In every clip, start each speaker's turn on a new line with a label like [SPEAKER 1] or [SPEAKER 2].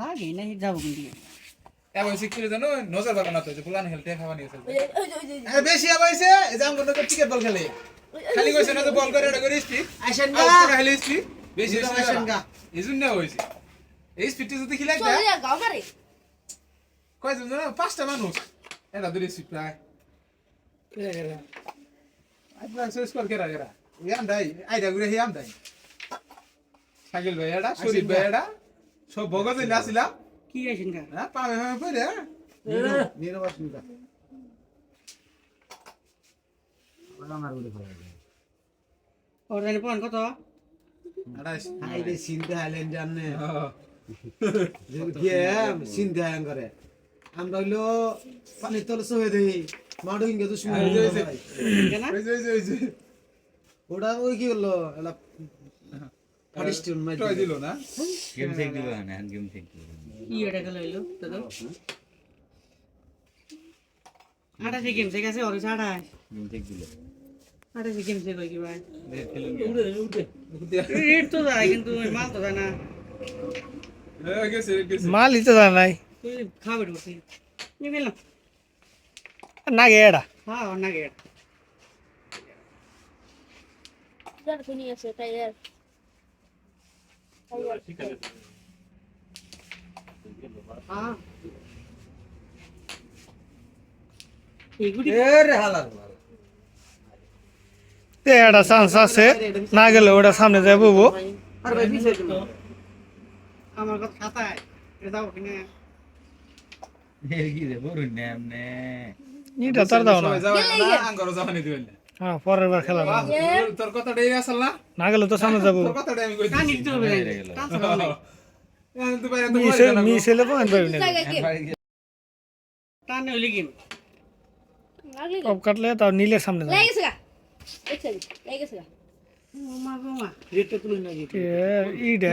[SPEAKER 1] লাগে না যাব কিন্তু
[SPEAKER 2] এবার হইছে কি জানো নজর বাগান না তো যে পুলান খেলতে খাওয়া নিয়ে এ বেশি আবার হইছে এই যে আমগো নগর ক্রিকেট বল খেলে। খালি কইছে না তো বল করে এটা করে স্পিড
[SPEAKER 3] আসেন গা।
[SPEAKER 2] করে খালি স্পিড বেশি
[SPEAKER 3] আসেন গা।
[SPEAKER 2] এই জন্য হইছে এই স্পিডটা যদি খেলাই
[SPEAKER 4] মারে।
[SPEAKER 2] কয়জন জানো পাঁচটা মানুষ এটা ধরে স্পিড প্রায় আপনার শেষ কর কেরা কেরা ইয়াম দাই আইডা ঘুরে হিয়াম দাই সাইকেল ভাই এটা শরীফ ভাই এটা। সব বগজ আসিলাম
[SPEAKER 1] কি আছেন গা?
[SPEAKER 2] হ্যাঁ পাবে পাবে পড়ে
[SPEAKER 3] নিরব আসেন গা। ওলা মার বলে ফেলা
[SPEAKER 1] ওর জানি পয়েন্ট কত?
[SPEAKER 2] আড়াইশ।
[SPEAKER 3] হাই রে চিন্তা হাইলেন জানে
[SPEAKER 2] হ্যাঁ।
[SPEAKER 3] গিয়ে চিন্তা হাইলেন করে। আমরা হইল পানির তলে সহে দেই। মাডো ইঙ্গে তো শুনে
[SPEAKER 2] এই যে, এই যে।
[SPEAKER 1] কেন?
[SPEAKER 2] ওই যে, ওই যে, ওই যে।
[SPEAKER 3] ওটা ওই কি হলো এলা ফাটিস্টুন মাই
[SPEAKER 2] টয় দিল না?
[SPEAKER 5] গেম চেক দিল না গেম চেক দিল
[SPEAKER 1] কি ওটা গেল হইল তো তো আঠাশে গেম শেখ আছে ওর আঠাশ।
[SPEAKER 5] গেম চেক দিল
[SPEAKER 1] আঠাশে গেম শেখ হয় কি ভাই?
[SPEAKER 5] খেলুন
[SPEAKER 1] রেট তো যায় কিন্তু মাল তো যায় না।
[SPEAKER 2] এ, গেছে গেছে।
[SPEAKER 6] তো নাই
[SPEAKER 1] খাবে ঢুকছি নিয়ে গেলাম
[SPEAKER 6] না। গে
[SPEAKER 1] হ্যাঁ না গেট
[SPEAKER 4] যার খুনি আছে, টাইগার।
[SPEAKER 6] একটা চান্স আছে। না গেলে ওটা সামনে যায় বুবু।
[SPEAKER 3] আর ভাই পিছে দিল
[SPEAKER 1] আমার কথা খাতায় এটা যাব কিনা
[SPEAKER 5] কি রে বরুন না আমনে
[SPEAKER 6] এটা তার দাও না। হ্যাঁ পরের বার খেলা
[SPEAKER 2] তোর- কথাটাই আসল না?
[SPEAKER 6] না গেলে তো সামনে যাব
[SPEAKER 2] তোর কথাটাই আমি কই
[SPEAKER 1] কান। হবে না
[SPEAKER 6] পয়েন্ট পাবি না?
[SPEAKER 1] টানে হইলে?
[SPEAKER 6] টপ কাটলে তাও নীলের সামনে যাবে
[SPEAKER 4] লেগে গা। দেখছেন? লেগে গা।
[SPEAKER 1] মা গো মা
[SPEAKER 3] রেটটা তুলে না
[SPEAKER 6] এ, ইডে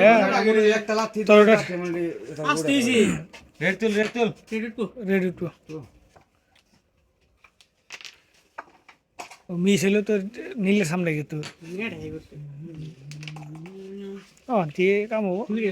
[SPEAKER 3] একটা লাথি
[SPEAKER 6] তোর ওটা
[SPEAKER 1] আসতে
[SPEAKER 5] রেড তুল রেড তুল
[SPEAKER 1] ready to
[SPEAKER 6] ready to miss হলে তো নীলের সামনে
[SPEAKER 1] করতে
[SPEAKER 6] ও দিয়ে কাম। হব
[SPEAKER 1] ঘুরে